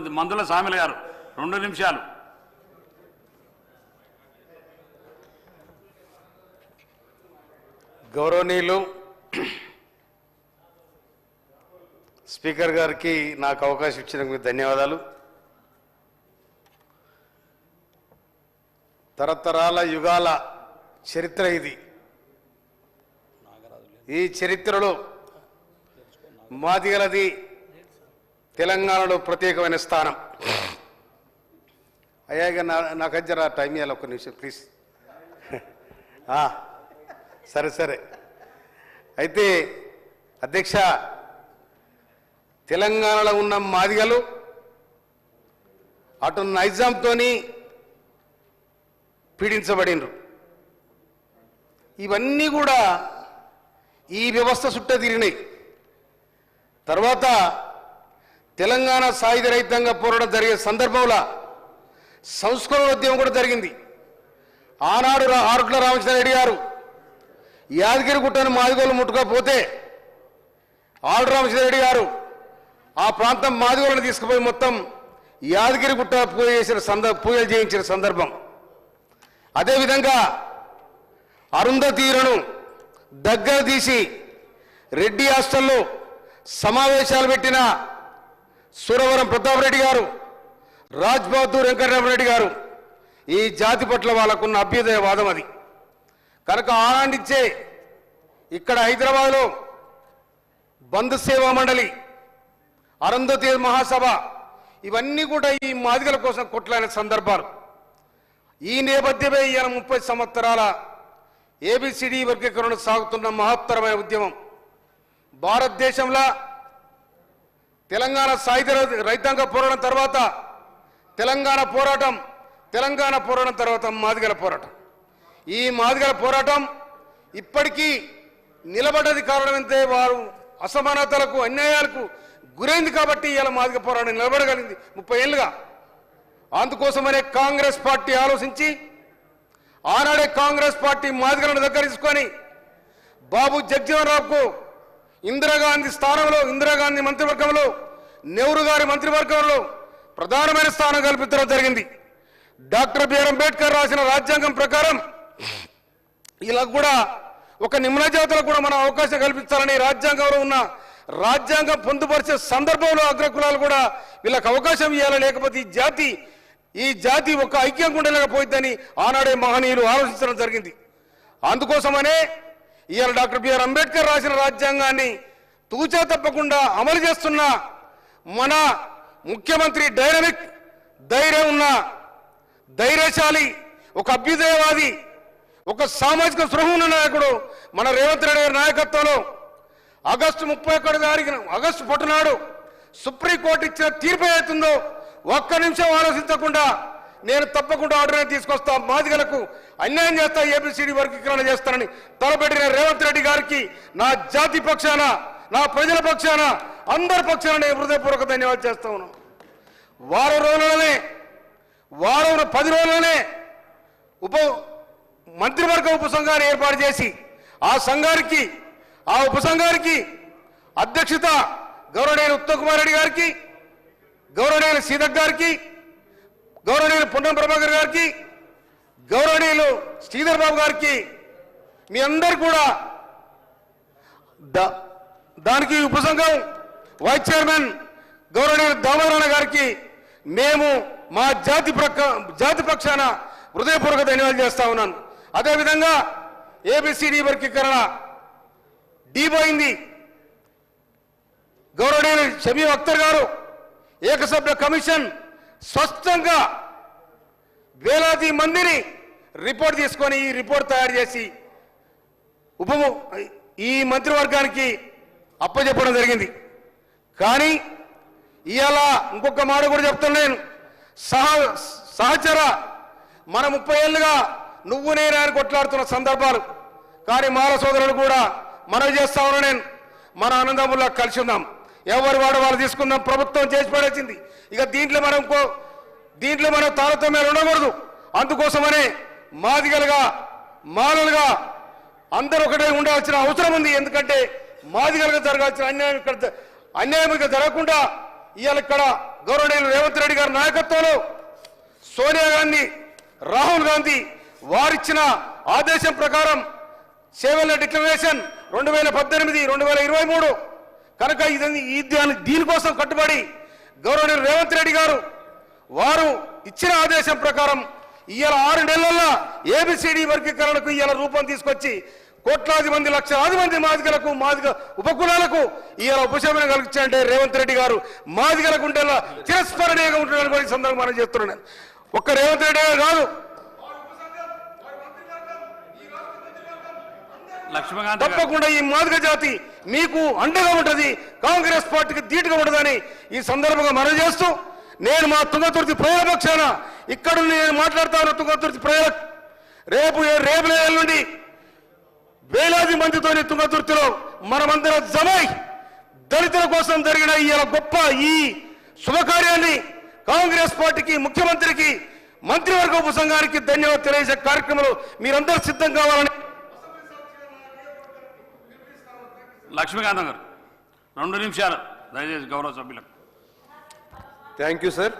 రెండు మందుల సామిల గారు. రెండు నిమిషాలు. గౌరవనీయులు స్పీకర్ గారికి నాకు అవకాశం ఇచ్చినందుకు మీకు ధన్యవాదాలు. తరతరాల యుగాల చరిత్ర ఇది. ఈ చరిత్రలో మాదిగలది తెలంగాణలో ప్రత్యేకమైన స్థానం. అయ్యాక నా నాకు జర టైం ఇవ్వాలి ఒక నిమిషం ప్లీజ్. సరే సరే. అయితే అధ్యక్ష తెలంగాణలో ఉన్న మాదిగలు అటు నైజాంతోని పీడించబడినరు. ఇవన్నీ కూడా ఈ వ్యవస్థ చుట్ట తిరిగినాయి. తర్వాత తెలంగాణ సాయుధ రహితంగా పోరాటం జరిగే సందర్భంలో సంస్కరణ ఉద్యమం కూడా జరిగింది. ఆనాడు రా- ఆరుట్ల రామచంద్ర రెడ్డి గారు యాదగిరి గుట్టను మాదిగోలు ముట్టుకోకపోతే ఆరు రామచంద్ర రెడ్డి గారు ఆ ప్రాంతం మాదిగోలను తీసుకుపోయి మొత్తం యాదగిరి గుట్ట పూజ చేసిన సందర్భ పూజలు చేయించిన సందర్భం. అదేవిధంగా అరుంధతీరును దగ్గర తీసి రెడ్డి హాస్టల్లో సమావేశాలు పెట్టిన సురవరం ప్రతాపరెడ్డి గారు రాజ్ బహదూర్ వెంకటరామరెడ్డి గారు ఈ జాతి పట్ల వాళ్ళకున్న అభ్యుదయ వాదం అది. కనుక ఆనాడిచ్చే ఇక్కడ హైదరాబాద్లో బంధు సేవా మండలి అరుంధతి మహాసభ ఇవన్నీ కూడా ఈ మాదిగల కోసం కొట్లాడిన సందర్భాలు. ఈ నేపథ్యమే ఈయన ముప్పై సంవత్సరాల ఏబిసిడి వర్గీకరణ సాగుతున్న మహత్తరమైన ఉద్యమం. భారతదేశంలో తెలంగాణ సాయుధ రైతాంగ పోరాటం తర్వాత తెలంగాణ పోరాటం తెలంగాణ పోరాటం తర్వాత మాదిగల పోరాటం. ఈ మాదిగల పోరాటం ఇప్పటికీ నిలబడ్డది కారణం ఎంతే వారు అసమానతలకు అన్యాయాలకు గురైంది కాబట్టి ఇలా మాదిగ పోరాటం నిలబడగలిగింది ముప్పై ఏళ్ళుగా. అందుకోసమనే కాంగ్రెస్ పార్టీ ఆలోచించి ఆనాడే కాంగ్రెస్ పార్టీ మాదిగలను దగ్గర తీసుకొని బాబు జగ్జీవన్ రావుకు ఇందిరాగాంధీ స్థానంలో ఇందిరాగాంధీ మంత్రివర్గంలో నెహ్రూ గారి మంత్రివర్గంలో ప్రధానమైన స్థానం కల్పించడం జరిగింది. డాక్టర్ బిఆర్ అంబేద్కర్ రాసిన రాజ్యాంగం ప్రకారం ఇలా కూడా ఒక నిమ్న జాతులకు కూడా మనం అవకాశం కల్పించాలని రాజ్యాంగంలో ఉన్న రాజ్యాంగం పొందుపరిచే సందర్భంలో అగ్రకులాలు కూడా వీళ్ళకి అవకాశం ఇవ్వాలి. లేకపోతే ఈ జాతి ఈ జాతి ఒక ఐక్యం ఉండలేకపోయిందని ఆనాడే మహనీయులు ఆలోచించడం జరిగింది. అందుకోసమనే ఇవాళ డాక్టర్ బిఆర్ అంబేద్కర్ రాసిన రాజ్యాంగాన్ని తూచా తప్పకుండా అమలు చేస్తున్న మన ముఖ్యమంత్రి డైనమిక్ ధైర్యం ఉన్న ధైర్యశాలి ఒక అభ్యుదయవాది ఒక సామాజిక స్పృహ ఉన్న నాయకుడు మన రేవంత్ రెడ్డి గారి నాయకత్వంలో ఆగస్టు ముప్పై ఒకటి తారీఖున ఆగస్టు పుట్టినాడు సుప్రీంకోర్టు ఇచ్చిన తీర్పు అవుతుందో ఒక్క నిమిషం ఆలోచించకుండా నేను తప్పకుండా ఆర్డర్ తీసుకొస్తా. మాదిగలకు అన్యాయం చేస్తా ఏబిసిడి వర్గీకరణ చేస్తానని తలపెట్టిన రేవంత్ రెడ్డి గారికి నా జాతి పక్షాన నా ప్రజల పక్షాన అందరి పక్షాన నేను హృదయపూర్వక ధన్యవాదాలు చేస్తా ఉన్నాను వారం రోజులనే వారం పది రోజుల్లోనే ఉప మంత్రివర్గ ఉపసంఘాన్ని ఏర్పాటు చేసి ఆ సంఘానికి ఆ ఉపసంఘానికి అధ్యక్షత గౌరవనీయులు ఉత్తమ్ కుమార్ రెడ్డి గారికి గౌరవనీయులు సీతక్ గారికి గౌరవనీయులు పొన్నం ప్రభాకర్ గారికి గౌరవనీయులు శ్రీధర్ బాబు గారికి మీ అందరు కూడా దానికి ఉపసంఘం వైస్ చైర్మన్ గౌరవనీయులు దామోదరణ గారికి మేము మా జాతి ప్రక్క జాతి పక్షాన హృదయపూర్వక ధన్యవాదాలు చేస్తా ఉన్నాను. అదేవిధంగా ఏబిసిడి వర్గీకరణ డీపోయింది గౌరవనీయులు షమీ అఖ్తర్ గారు ఏకసభ్య కమిషన్ స్పష్టంగా వేలాది మందిని రిపోర్ట్ తీసుకొని ఈ రిపోర్ట్ తయారు చేసి ఉప ఈ మంత్రివర్గానికి అప్పచెప్పడం జరిగింది. కానీ ఇవాళ ఇంకొక మాట కూడా చెప్తున్నాను నేను. సహ సహచర మన ముప్పై ఏళ్ళుగా నువ్వు నేను ఆయన కొట్లాడుతున్న సందర్భాలు. కానీ మాల సోదరులు కూడా మనవి చేస్తా ఉన్నా నేను. మన ఆనందముల్లో కలిసి ఉందాం ఎవరు వాడు వాళ్ళు తీసుకుందాం ప్రభుత్వం చేసి పడేసింది. ఇక దీంట్లో మనం దీంట్లో మనం తారతమ్యాలు ఉండకూడదు. అందుకోసమనే మాదిగలుగా మాలలుగా అందరూ ఒకటే ఉండాల్సిన అవసరం ఉంది. ఎందుకంటే మాదిగలుగా జరగాల్సిన అన్యాయం ఇక్కడ అన్యాయం ఇక్కడ జరగకుండా ఇవాళ ఇక్కడ గౌరవనీయులు రేవంత్ రెడ్డి గారి నాయకత్వంలో సోనియా గాంధీ రాహుల్ గాంధీ వారిచ్చిన ఆదేశం ప్రకారం సేవల డిక్లరేషన్ రెండు వేల పద్దెనిమిది రెండు వేల ఇరవై మూడు కనుక ఇది దాని దీనికోసం కట్టుబడి గౌరవనీయులు రేవంత్ రెడ్డి గారు వారు ఇచ్చిన ఆదేశం ప్రకారం ఇవాళ ఆరు నెలల్లో ఏబిసిడి వర్గీకరణకు ఇవాళ రూపం తీసుకొచ్చి కోట్లాది మంది లక్షలాది మంది మాదిగలకు మాదిగ ఉపకులాలకు ఇవాళ ఉపశమనం కలిగించాలంటే రేవంత్ రెడ్డి గారు. మాదిగల గుండెల్లో తిరస్మరణీయంగా ఉంటున్నటువంటి సందర్భం మనం చెప్తున్నాను ఒక్క రేవంత్ రెడ్డి గారు కాదు లక్ష్మీకాంత్ తప్పకుండా ఈ మాదిగ జాతి మీకు అండగా ఉంటది కాంగ్రెస్ పార్టీకి ధీటుగా ఉంటుందని ఈ సందర్భంగా మనం చేస్తూ నేను మా తుంగతుర్తి ప్రజల పక్షాన ఇక్కడ నుండి నేను మాట్లాడతాను తుంగతుర్తి ప్రజల రేపు రేపు నెల నుండి వేలాది మందితోని తుంగతుర్తిలో మనమందరం జమై దళితుల కోసం జరిగిన ఈ గొప్ప ఈ శుభకార్యాన్ని కాంగ్రెస్ పార్టీకి ముఖ్యమంత్రికి మంత్రివర్గ ఉపసంఘానికి ధన్యవాదాలు తెలియజేసే కార్యక్రమంలో మీరందరూ సిద్ధం కావాలని లక్ష్మీకాంతం గారు రెండు నిమిషాలు దయచేసి గౌరవ సభ్యులకు. Thank you sir